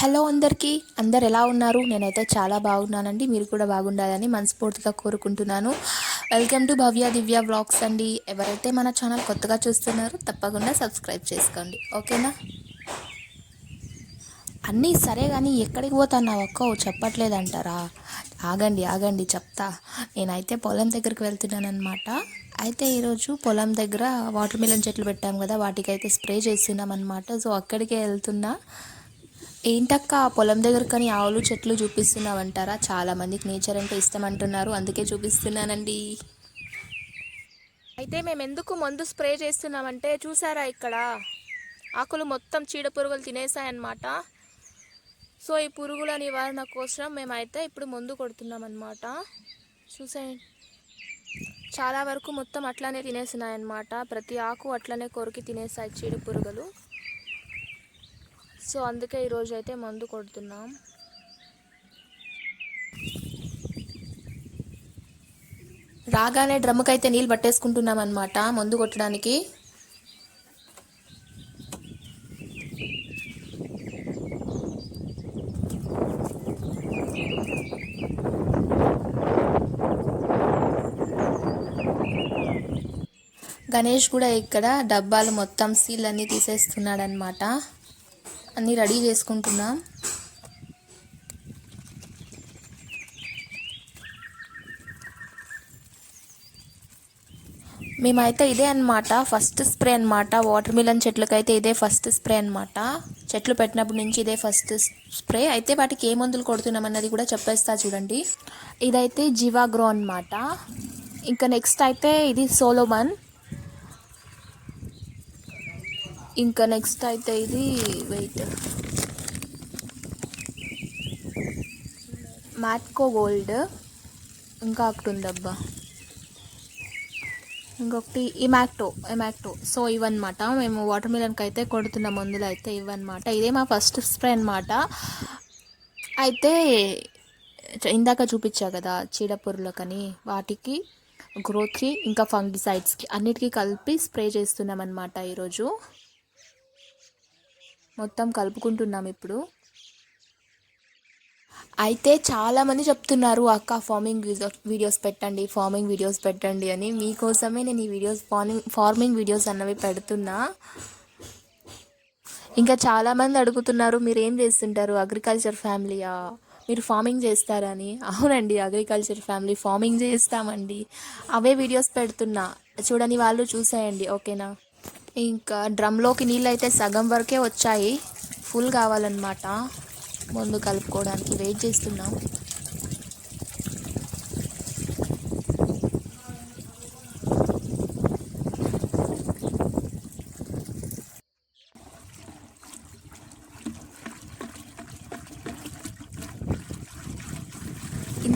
Hello అందరికీ. అందరు ఎలా ఉన్నారు? నేనైతే చాలా బాగున్నానండి. మీరు కూడా బాగుండాలని మనస్ఫూర్తిగా కోరుకుంటున్నాను. Welcome to Bhavya Divya vlogs అండి. ఎవరైతే మన ఛానల్ కొత్తగా చూస్తున్నారో తప్పకుండా సబ్స్క్రైబ్ చేసుకోండి. ఓకేనా? అన్నీ సరే కానీ ఎక్కడికి పోతున్నావు అక్క చెప్పట్లేదంటారా? ఆగండి ఆగండి చెప్తా. నేనైతే పొలం దగ్గరికి వెళ్తున్నాను అనమాట అయితే ఈరోజు పొలం దగ్గర వాటర్ మిలన్ చెట్లు పెట్టాం కదా వాటికైతే స్ప్రే చేస్తున్నాం అనమాట సో అక్కడికే వెళ్తున్నా. ఏంటక్క పొలం దగ్గర కానీ ఆవులు చెట్లు చూపిస్తున్నావంటారా? చాలా మందికి నేచర్ అంటే ఇష్టం అంటున్నారు అందుకే చూపిస్తున్నానండి. అయితే మేము ఎందుకు మందు స్ప్రే చేస్తున్నామంటే చూసారా ఇక్కడ? ఆకులు మొత్తం చీడ పురుగులు తినేసాయన్నమాట సో ఈ పురుగుల నివారణ కోసం మేమైతే ఇప్పుడు మందు కొడుతున్నాం అనమాట చూసేయండి చాలా వరకు మొత్తం అట్లానే తినేసినాయన్నమాట. ప్రతి ఆకు అట్లనే కొరికి తినేసాయి చీడ పురుగులు. సో అందుకే ఈరోజు అయితే మందు కొడుతున్నాం. రాగానే డ్రమ్కి అయితే నీళ్ళు పట్టేసుకుంటున్నాం అనమాట మందు కొట్టడానికి. గణేష్ కూడా ఇక్కడ డబ్బాలు మొత్తం సీల్ అన్నీ తీసేస్తున్నాడు అనమాట అన్నీ రెడీ చేసుకుంటున్నా. మేమైతే ఇదే అన్నమాట ఫస్ట్ స్ప్రే అన్నమాట. వాటర్ మిలన్ చెట్లకైతే ఇదే ఫస్ట్ స్ప్రే అనమాట చెట్లు పెట్టినప్పటి నుంచి ఇదే ఫస్ట్ స్ప్రే. అయితే వాటికి ఏ మందులు కొడుతున్నామన్నది కూడా చెప్పేస్తా చూడండి. ఇదైతే జీవాగ్రో అన్నమాట. ఇంకా నెక్స్ట్ అయితే ఇది సోలోమన్. ఇంకా నెక్స్ట్ అయితే ఇది వెయిట్ మ్యాట్కో గోల్డ్ ఇంకా ఒకటి ఉందబ్బా ఇంకొకటి ఇమాక్టో ఇమాక్టో సో ఇవన్నమాట. మేము వాటర్ మిలన్కి అయితే కొడుతున్న మందులు అయితే ఇవన్నమాట. ఇదే మా ఫస్ట్ స్ప్రే అనమాట అయితే ఇందాక చూపించా కదా చీడపురులకని వాటికి గ్రోత్కి ఇంకా ఫంగిసైడ్స్కి అన్నిటికీ కలిపి స్ప్రే చేస్తున్నాం అనమాట ఈరోజు. మొత్తం కలుపుకుంటున్నాం ఇప్పుడు. అయితే చాలామంది చెప్తున్నారు అక్క ఫార్మింగ్ వీడియోస్ పెట్టండి ఫార్మింగ్ వీడియోస్ పెట్టండి అని. మీకోసమే నేను ఈ వీడియోస్ ఫార్మింగ్ ఫార్మింగ్ వీడియోస్ అన్నవి పెడుతున్నా. ఇంకా చాలామంది అడుగుతున్నారు మీరు ఏం చేస్తుంటారు అగ్రికల్చర్ ఫ్యామిలీయా మీరు ఫార్మింగ్ చేస్తారని అవునండి అగ్రికల్చర్ ఫ్యామిలీ ఫార్మింగ్ చేస్తామండి. అవే వీడియోస్ పెడుతున్నా. చూడని వాళ్ళు చూసేయండి ఓకేనా? ఇంకా డ్రమ్లోకి నీళ్ళు అయితే సగం వరకే వచ్చాయి. ఫుల్ కావాలన్నమాట. ముందు కలుపుకోవడానికి వెయిట్ చేస్తున్నాం.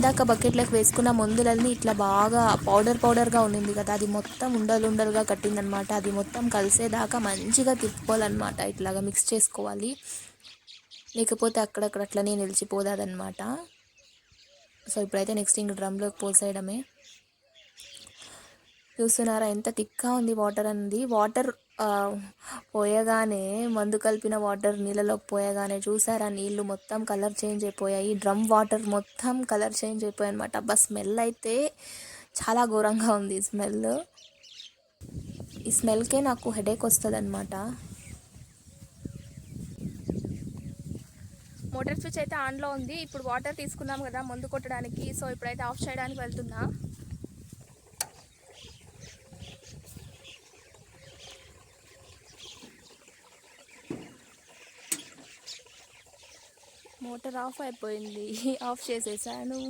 ఇందాక బకెట్లోకి వేసుకున్న మందులన్నీ ఇట్లా బాగా పౌడర్ పౌడర్గా ఉండింది కదా. అది మొత్తం ఉండలు ఉండలుగా కట్టిందనమాట అది మొత్తం కలిసేదాకా మంచిగా తిప్పుకోవాలన్నమాట ఇట్లాగా మిక్స్ చేసుకోవాలి. లేకపోతే అక్కడక్కడ అట్లనే నిలిచిపోదాదన్నమాట. సో ఇప్పుడైతే నెక్స్ట్ ఇంక డ్రమ్లోకి పోసేయడమే. చూస్తున్నారా? ఎంత థిక్గా ఉంది వాటర్ అనేది. వాటర్ పోయగానే మందు కలిపిన వాటర్ నీళ్ళలోకి పోయగానే చూసారా? నీళ్ళు మొత్తం కలర్ చేంజ్ అయిపోయాయి. డ్రమ్ వాటర్ మొత్తం కలర్ చేంజ్ అయిపోయాయి అనమాట అబ్బా స్మెల్ అయితే చాలా ఘోరంగా ఉంది స్మెల్. ఈ స్మెల్కే నాకు హెడేక్ వస్తుంది అనమాట మోటార్ స్విచ్ అయితే ఆన్లో ఉంది. ఇప్పుడు వాటర్ తీసుకున్నాం కదా మందు కొట్టడానికి. సో ఇప్పుడైతే ఆఫ్ చేయడానికి వెళ్తున్నా. మోటార్ ఆఫ్ అయిపోయింది. ఆఫ్ చేసేసాను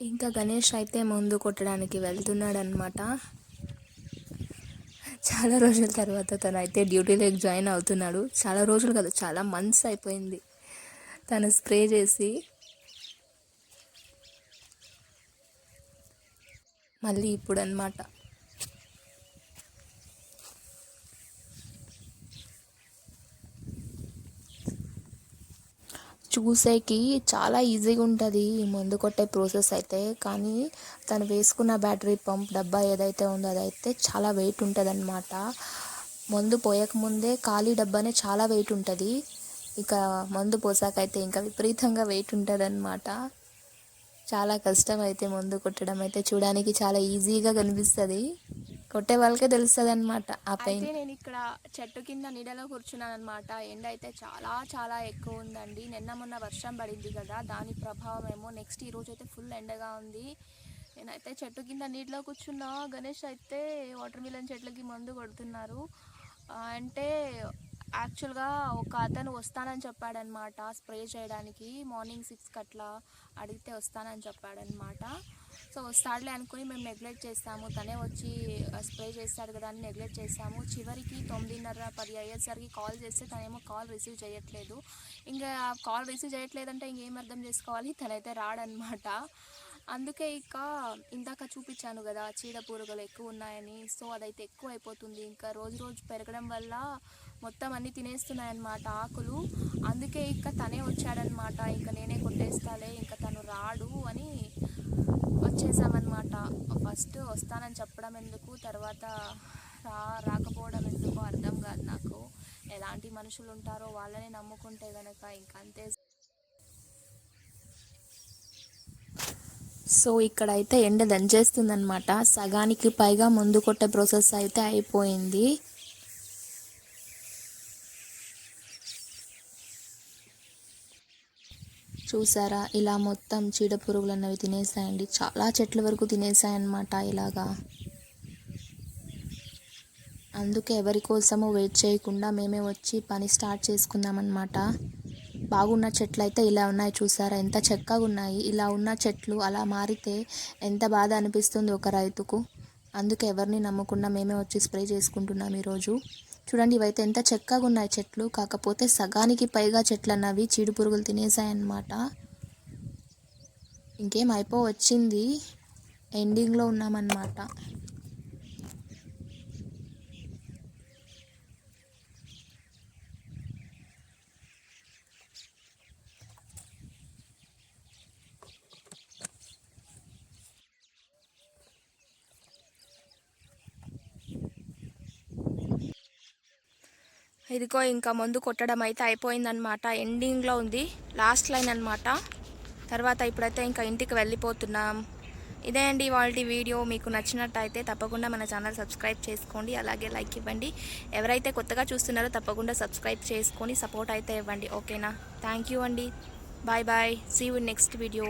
ఇంకా గణేష్ అయితే ముందు కొట్టడానికి వెళ్తున్నాడు అనమాట చాలా రోజుల తర్వాత తను అయితే డ్యూటీలోకి జాయిన్ అవుతున్నాడు. చాలా రోజులు కాదు చాలా మంత్స్ అయిపోయింది. తను స్ప్రే చేసి మళ్ళీ ఇప్పుడు అనమాట చూసేకి చాలా ఈజీగా ఉంటుంది. ఈ మందు కొట్టే ప్రాసెస్ అయితే కానీ తను వేసుకున్న బ్యాటరీ పంప్ డబ్బా ఏదైతే ఉందో అదైతే చాలా వెయిట్ ఉంటుంది అనమాట మందు పోయకముందే ఖాళీ డబ్బానే చాలా వెయిట్ ఉంటుంది. ఇక మందు పోసాకైతే ఇంకా విపరీతంగా వెయిట్ ఉంటుంది అనమాట చాలా కష్టం అయితే మందు కొట్టడం అయితే చూడడానికి చాలా ఈజీగా కనిపిస్తుంది. కొట్టే వాళ్ళకే తెలుస్తుంది అనమాట ఆ పెయిన్. అయితే నేను ఇక్కడ చెట్టు కింద నీడలో కూర్చున్నాను అనమాట ఎండ అయితే చాలా చాలా ఎక్కువ ఉందండి నిన్న మొన్న వర్షం పడింది కదా దాని ప్రభావం ఏమో నెక్స్ట్ ఈ రోజు అయితే ఫుల్ ఎండగా ఉంది. నేనైతే చెట్టు కింద నీటిలో కూర్చున్నా. గణేష్ అయితే వాటర్ మిలన్ చెట్లకి మందు కొడుతున్నారు. అంటే యాక్చువల్గా ఒక అతను వస్తానని చెప్పాడనమాట స్ప్రే చేయడానికి. మార్నింగ్ సిక్స్కి అట్లా అడిగితే వస్తానని చెప్పాడనమాట. సో వస్తాడులే అనుకుని మేము నెగ్లెక్ట్ చేస్తాము తనే వచ్చి స్ప్రే చేస్తాడు కదా అని నెగ్లెక్ట్ చేస్తాము చివరికి తొమ్మిదిన్నర పది అయ్యేసరికి కాల్ చేస్తే తనేమో కాల్ రిసీవ్ చేయట్లేదు. ఇంకా కాల్ రిసీవ్ చేయట్లేదంటే ఇంకేం అర్థం చేసుకోవాలి? తనైతే రాడనమాట. అందుకే ఇక ఇందాక చూపించాను కదా చీడ పురుగులు ఎక్కువ ఉన్నాయని సో అదైతే ఎక్కువ అయిపోతుంది ఇంకా రోజు రోజు పెరగడం వల్ల మొత్తం అన్ని తినేస్తున్నాయన్నమాట ఆకులు. అందుకే ఇక తనే వచ్చాడనమాట ఇంకా నేనే కొట్టేస్తాలే ఇంకా తను రాడు అని వచ్చేసామన్నమాట. ఫస్ట్ వస్తానని చెప్పడం ఎందుకు తర్వాత రా రాకపోవడం ఎందుకు అర్థం కాదు నాకు. ఎలాంటి మనుషులు ఉంటారో వాళ్ళని నమ్ముకుంటే కనుక ఇంక సో ఇక్కడైతే ఎండ దంచేస్తుంది అనమాట సగానికి పైగా మందు కొట్టే ప్రాసెస్ అయితే అయిపోయింది. చూసారా? ఇలా మొత్తం చీడ పురుగులు అన్నవి తినేసాయండి. చాలా చెట్ల వరకు తినేసాయన్నమాట ఇలాగా. అందుకే ఎవరి కోసము వెయిట్ చేయకుండా మేమే వచ్చి పని స్టార్ట్ చేసుకుందామన్నమాట. బాగున్న చెట్లు అయితే ఇలా ఉన్నాయి చూసారా? ఎంత చక్కగా ఉన్నాయి. ఇలా ఉన్న చెట్లు అలా మారితే ఎంత బాధ అనిపిస్తుంది ఒక రైతుకు. అందుకే ఎవరిని నమ్మకుండా మేమే వచ్చి స్ప్రే చేసుకుంటున్నాం ఈరోజు. చూడండి ఇవైతే ఎంత చక్కగా ఉన్నాయి చెట్లు. కాకపోతే సగానికి పైగా చెట్లు అన్నవి చీడు పురుగులు తినేసాయన్నమాట ఇంకేం అయిపో వచ్చింది. ఎండింగ్లో ఉన్నామన్నమాట. ఇదిగో ఇంకా మందు కొట్టడం అయితే అయిపోయిందనమాట ఎండింగ్లో ఉంది. లాస్ట్ లైన్ అనమాట తర్వాత ఇప్పుడైతే ఇంకా ఇంటికి వెళ్ళిపోతున్నాం. ఇదే అండి వాళ్ళ వీడియో. మీకు నచ్చినట్టయితే తప్పకుండా మన ఛానల్ సబ్స్క్రైబ్ చేసుకోండి. అలాగే లైక్ ఇవ్వండి. ఎవరైతే కొత్తగా చూస్తున్నారో తప్పకుండా సబ్స్క్రైబ్ చేసుకొని సపోర్ట్ అయితే ఇవ్వండి. ఓకేనా? థ్యాంక్ యూ అండి. Bye bye see you next video